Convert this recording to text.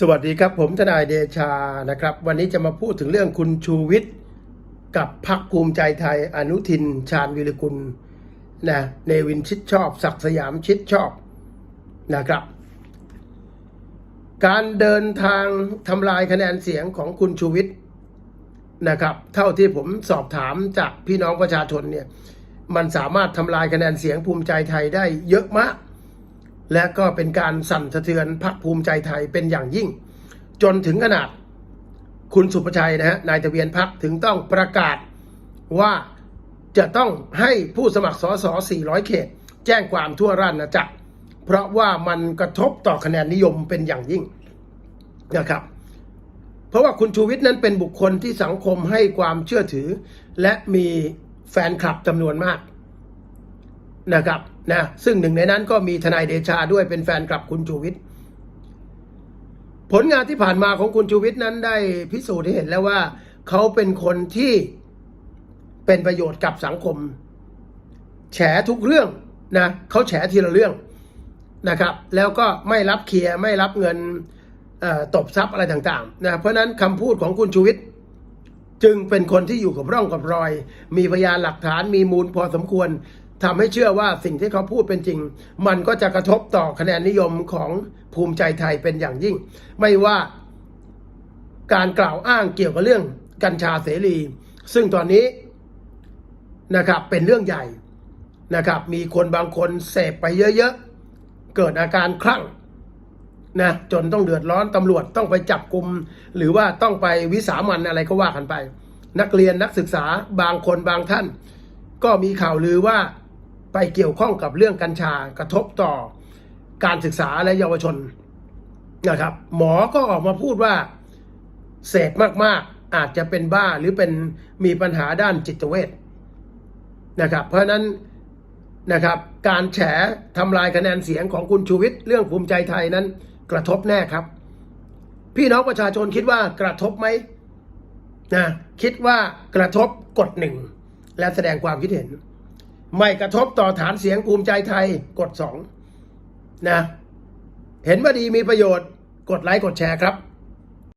สวัสดีครับผมทนายเดชานะครับ วันนี้จะมาพูดถึงเรื่องคุณชูวิทย์กับพรรคภูมิใจไทยอนุทิน ชาญวิรกุลนะเนวินชิดชอบ ศักดิ์สยามชิดชอบนะครับ การเดินทางทำลายคะแนนเสียงของคุณชูวิทย์นะครับ เท่าที่ผมสอบถามจากพี่น้องประชาชนเนี่ยมันสามารถทำลายคะแนนเสียงภูมิใจไทยได้เยอะมาก และก็เป็นการสั่นสะเทือนพรรคภูมิใจไทยเป็นอย่างยิ่ง จนถึงขนาดคุณสุประชัยนะฮะนายทะเบียนพรรคถึงต้องประกาศว่าจะต้องให้ผู้สมัครสส400 เขต แจ้งความทั่วราชอาณาจักรเพราะว่ามันกระทบต่อคะแนนนิยมเป็นอย่างยิ่งนะครับ เพราะว่าคุณชูวิทย์นั้นเป็นบุคคลที่สังคมให้ความเชื่อถือ และมีแฟนคลับจำนวนมากนะครับ นะซึ่งหนึ่งในนั้นก็มีทนายเดชาด้วยเป็นแฟนคลับคุณชูวิทย์ผลงานที่ผ่านมาของคุณชูวิทย์นั้นได้พิสูจน์ให้เห็นแล้วว่า เขาเป็นคนที่เป็นประโยชน์กับสังคม แฉทุกเรื่องนะเขาแฉทีละเรื่องนะครับ แล้วก็ไม่รับเคลียร์ไม่รับเงินตบทรัพย์อะไรต่างๆนะเพราะนั้นคำพูดของคุณชูวิทย์จึงเป็นคนที่อยู่กับร่องกับรอย มีพยานหลักฐานมีมูลพอสมควร ทำให้เชื่อว่าสิ่งที่เขาพูดเป็นจริง มันก็จะกระทบต่อคะแนนนิยมของภูมิใจไทยเป็นอย่างยิ่ง ไม่ว่าการกล่าวอ้างเกี่ยวกับเรื่องกัญชาเสรี ซึ่งตอนนี้นะครับเป็นเรื่องใหญ่นะครับ มีคนบางคนเสพไปเยอะๆ เกิดอาการคลั่งนะจนต้องเดือดร้อนตำรวจต้องไปจับกลุ่มหรือว่าต้องไปวิสามันอะไรก็ว่ากันไป นักเรียนนักศึกษาบางคนบางท่าน ก็มีข่าวลือว่า ไปเกี่ยวข้องกับเรื่องกัญชากระทบต่อการศึกษาและเยาวชนนะครับ หมอก็ออกมาพูดว่าเสพมากๆ อาจจะเป็นบ้าหรือเป็นมีปัญหาด้านจิตเวชนะครับ เพราะนั้นนะครับ การแฉทำลายคะแนนเสียงของคุณชูวิทย์เรื่องภูมิใจไทยนั้น กระทบแน่ครับ พี่น้องประชาชนคิดว่ากระทบไหมนะคิดว่ากระทบกดหนึ่งและแสดงความคิดเห็น ไม่กระทบต่อฐานเสียงภูมิใจไทยกดสองนะ เห็นว่าดีมีประโยชน์ กดไลค์กดแชร์ครับ